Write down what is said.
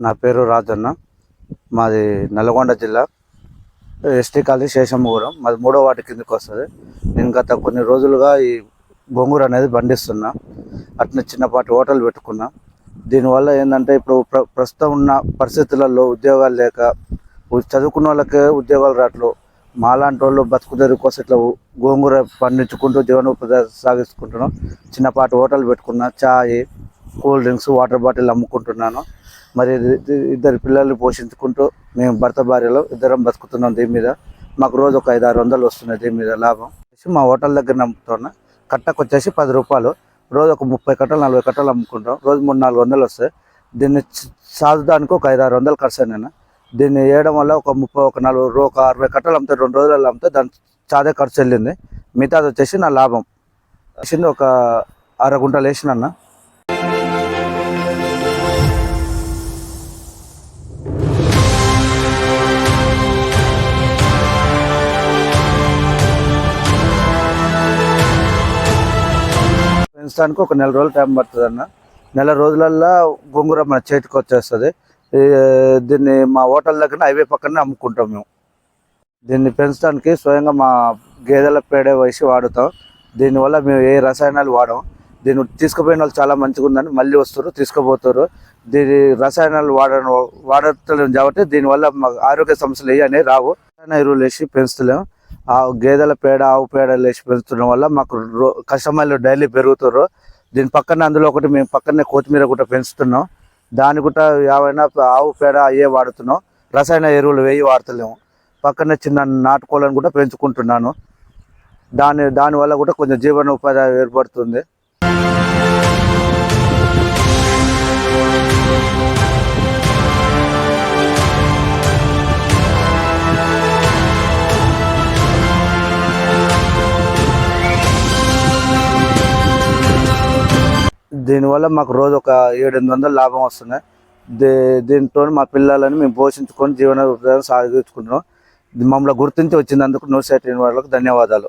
నా పేరు రాజన్న. మాది నల్గొండ జిల్లా. ఎస్టీ కాలనీ శేషమ్మగూడెం మాది మూడో వాటి కిందకి వస్తుంది. నేను గత కొన్ని రోజులుగా ఈ గోంగూర అనేది పండిస్తున్నా అట్లా చిన్నపాటి హోటల్ పెట్టుకున్నా. దీనివల్ల ఏంటంటే ఇప్పుడు ప్ర ప్రస్తుతం ఉన్న పరిస్థితులలో ఉద్యోగాలు లేక చదువుకున్న వాళ్ళకే ఉద్యోగాలు రావట్లేదు మాలాంటి వాళ్ళు బతుకుదేరు కోసం ఇట్లా గోంగూర పండించుకుంటూ జీవనోపాధి సాగిస్తుంటున్నాం. చిన్నపాటి హోటల్ పెట్టుకున్నా చాయ్ కూల్ డ్రింక్స్ వాటర్ బాటిల్ అమ్ముకుంటున్నాను. మరి ఇద్దరు పిల్లల్ని పోషించుకుంటూ మేము భర్త భార్యలో ఇద్దరం బతుకుతున్నాం దీని మీద. మాకు రోజు ఒక ఐదు ఆరు వందలు వస్తున్నాయి దీని మీద లాభం. మా హోటల్ దగ్గర నమ్ముతున్నా కట్టకు వచ్చేసి పది రూపాయలు. రోజు ఒక ముప్పై కట్టలు నలభై కట్టలు అమ్ముకుంటాం. రోజు మూడు నాలుగు వందలు వస్తాయి. దీన్ని సాధడానికి ఒక ఐదు ఆరు వందలు ఖర్చు నేను దీన్ని వేయడం వల్ల ఒక ముప్పై ఒక నలభై ఒక అరవై కట్టలు అమ్మితే రెండు రోజులలో అమ్మితే దాని చాదే ఖర్చు వెళ్ళింది. మిగతాది వచ్చేసి నా లాభం. వేసింది ఒక అర గుంటలు వేసిన అన్న. పెంచడానికి ఒక నెల రోజులు టైం పడుతుంది అన్న నెల రోజులల్లో గొంగూర మన చేతికి వచ్చేస్తుంది. దీన్ని మా హోటల్ దగ్గర హైవే పక్కనే అమ్ముకుంటాం మేము. దీన్ని పెంచడానికి స్వయంగా మా గేదెల పేడ వేసి వాడుతాం. దీనివల్ల మేము ఏ రసాయనాలు వాడము దీన్ని తీసుకుపోయిన వాళ్ళు చాలా మంచిగా ఉందని మళ్ళీ వస్తారు తీసుకుపోతారు. దీని రసాయనాలు వాడ వాడటం కాబట్టి దీనివల్ల మాకు ఆరోగ్య సమస్యలు ఏ అనేవి రావు. రసాయన ఎరువులు వేసి పెంచుతలేము ఆ గేదెల పేడ ఆవు పేడ వేసి పెంచడం వల్ల మాకు రో కస్టమర్లు డైలీ పెరుగుతారు దీని పక్కన అందులో ఒకటి మేము పక్కనే కొత్తిమీర కూడా పెంచుతున్నాం. దాని కూడా ఏవైనా ఆవు పేడ అయ్యే వాడుతున్నాం. రసాయన ఎరువులు వేయి వాడతలేము. పక్కనే చిన్న నాటుకోళ్ళను కూడా పెంచుకుంటున్నాను. దాని దానివల్ల కూడా కొంచెం జీవన ఉపాధి ఏర్పడుతుంది. దీనివల్ల మాకు రోజు ఒక ఏడు ఎనిమిది వందలు లాభం వస్తున్నాయి. దీ దీంతో మా పిల్లలని మేము పోషించుకొని జీవన సాగించుకుంటున్నాం. మమ్మల్ని గుర్తించి వచ్చినందుకు న్యూస్ ఎయిటీన్ వాళ్ళకు ధన్యవాదాలు.